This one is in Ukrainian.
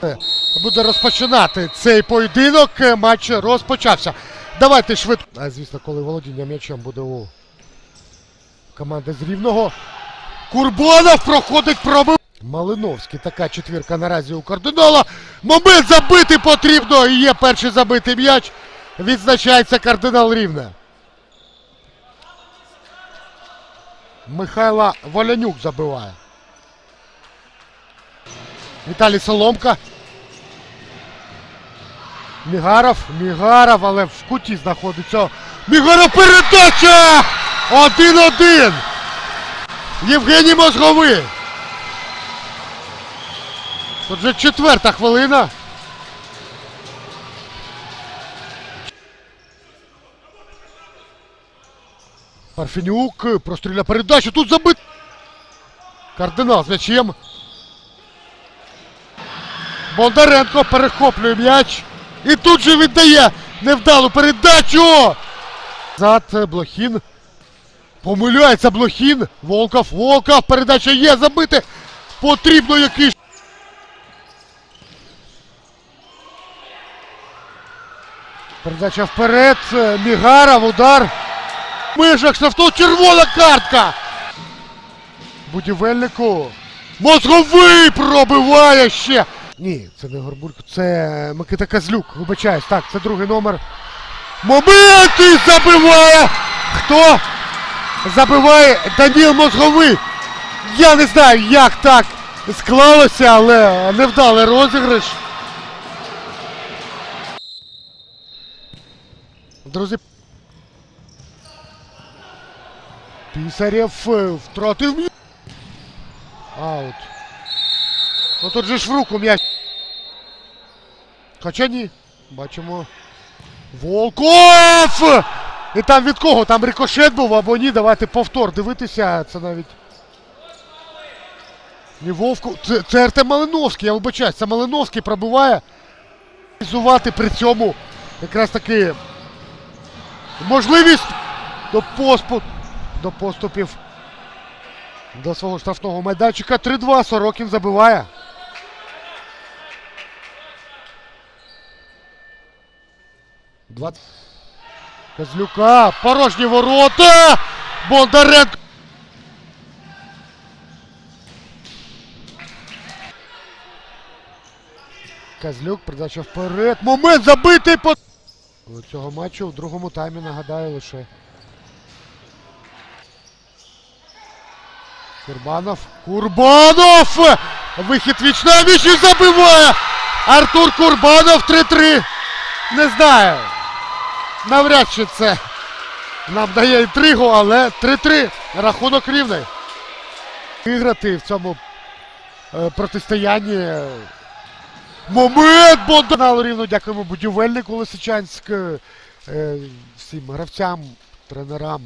对。Буде розпочинати цей поєдинок. Е, Матч розпочався. Давайте швидко. А звісно, коли володіння м'ячем буде у команди з рівного. Курбанов проходить пробив. Малиновський. Така четвірка наразі у кардинала. Момент забити потрібно. І є перший забитий м'яч. Відзначається кардинал рівне. Михайла Волянюк забиває. Віталій Соломка. Мігаров, Мігаров, але в куті знаходиться. Мігаров передача! Один-один! Євгеній Мозговий. Тут вже четверта хвилина. Парфенюк простріляє передачу. Тут забит. Кардинал з м'ячем. Бондаренко перехоплює м'яч. І тут же віддає невдалу передачу. Зад е, Блохін. Помиляється Блохін. Волков, Волков. Передача є. Забити. Потрібно якийсь. Передача вперед. Е, Мігаров. Удар. Мишак Шафтов. Червона картка. Будівельнику. Мозговий пробиває ще. Ні, це не Горбулько, це Микита Козлюк. Вибачаюсь, так, це другий номер. Момент і забиває! Хто? Забиває Даніл Мозговий. Я не знаю, як так склалося, але невдалий розіграш. Друзі. Пісарєв е, втратив. Аут. Ну тут же ж в руку м'яч. Хоча ні. Бачимо. Волков! І там від кого? Там рикошет був або ні. Давайте повтор дивитися. Це навіть. Ні, Вовку. Це, це Артем Малиновський, я вибачаюсь. Це Малиновський пробиває. Реалізувати при цьому якраз таки можливість до поспу... до поступів до свого штрафного майданчика. 3-2. Сорокін забиває. Двадцять. Козлюка. Порожні ворота. Бондаренко. Козлюк, передача вперед. Момент забитий по... Цього матчу в другому таймі нагадаю лише. Курбанов. Курбанов! Вихід віч на віч і забиває! Артур Курбанов 3-3. Не знаю. Навряд чи це нам дає інтригу, але 3-3. Рахунок рівний. Виграти в цьому е, протистоянні. Момент Бондаренко рівно. Дякуємо будівельнику Лисичанськ. е, всім гравцям, тренерам.